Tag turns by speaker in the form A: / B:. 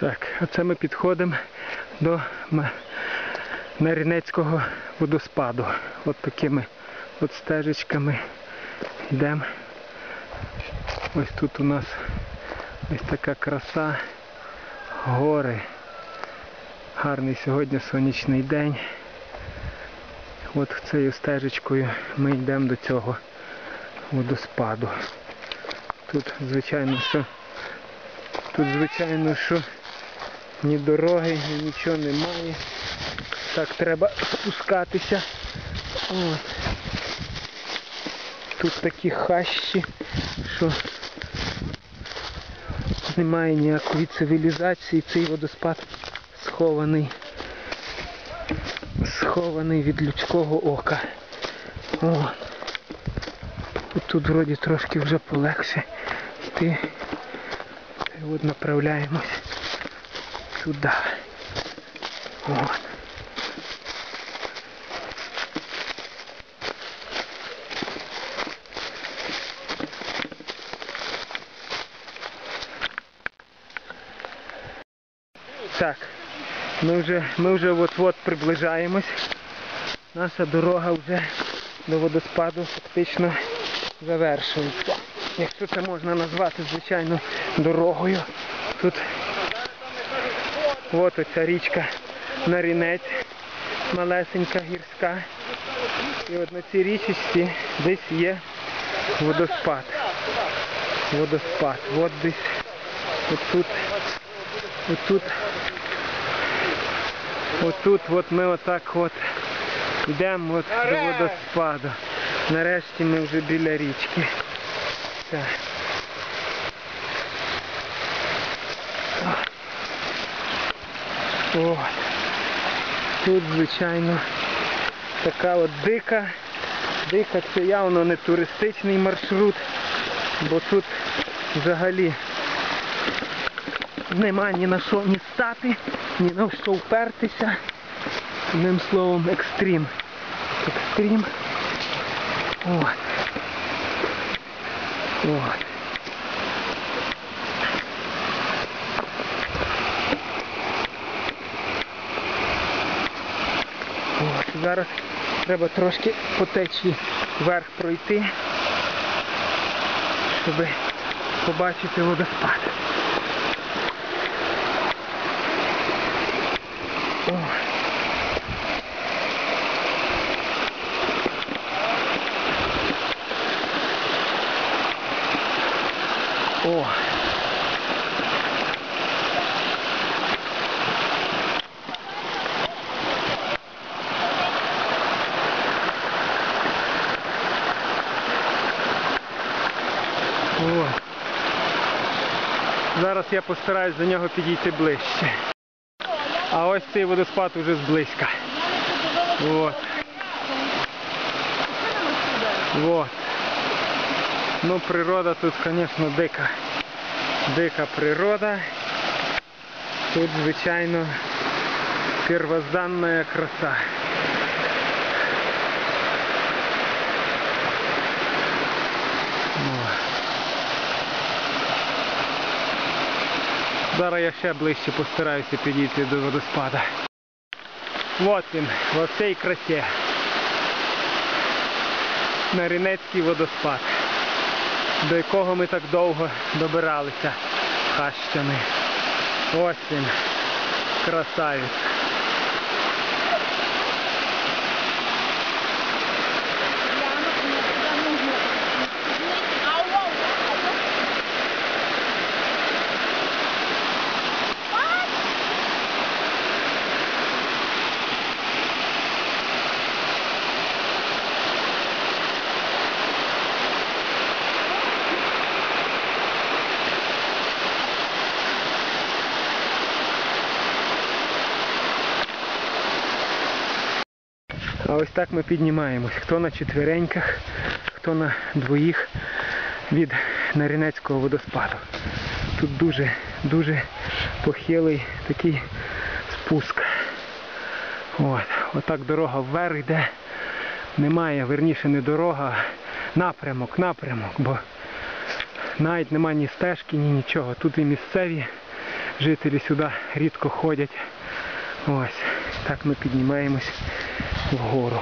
A: Так, оце ми підходимо до М- Нарінецького водоспаду. От такими от стежечками йдемо. Ось тут у нас ось така краса, гори. Гарний сьогодні сонячний день. От цією стежечкою ми йдемо до цього водоспаду. Тут, звичайно, що тут, звичайно, що ні дороги, ні нічого немає. Так треба спускатися. От. Тут такі хащі, що немає ніякої цивілізації, цей водоспад схований. Схований від людського ока. О. Тут вроді трошки вже полегше йти. І от направляємось туди. От. Так, ми вже, ми вже от-от приближаємось. Наша дорога вже до водоспаду фактично завершується. Якщо це можна назвати, звичайно, дорогою. Тут от оця річка Нарінець, малесенька гірська. І от на цій річечці десь є водоспад. Водоспад. От десь отут, отут, отут, от ми отак от йдемо от до водоспаду. Нарешті ми вже біля річки. Так. О, тут, звичайно, така от дика. Дика це явно не туристичний маршрут, бо тут взагалі нема ні на що ні стати, ні на що впертися. Одним словом, екстрім. Екстрім. От. От. От. Зараз треба трошки по течії вверх пройти, щоб побачити водоспад. О. О. Зараз я постараюсь до нього підійти ближче. А ось цей водоспад уже зблизька. Вот. Вот. Ну, природа тут, звісно, дика. Дика природа. Тут, звичайно, первозданна краса. О. Зараз я ще ближче постараюся підійти до водоспада. От він, во всій красі. Нарінецький водоспад, до якого ми так довго добиралися хащами. Ось він, красавець. А ось так ми піднімаємось. Хто на четвереньках, хто на двоїх від Нарінецького водоспаду. Тут дуже, дуже похилий такий спуск. От. Отак дорога вверх йде. Немає, верніше не дорога, напрямок, напрямок, бо навіть немає ні стежки, ні нічого. Тут і місцеві жителі сюди рідко ходять. Ось, так ми піднімаємось вгору.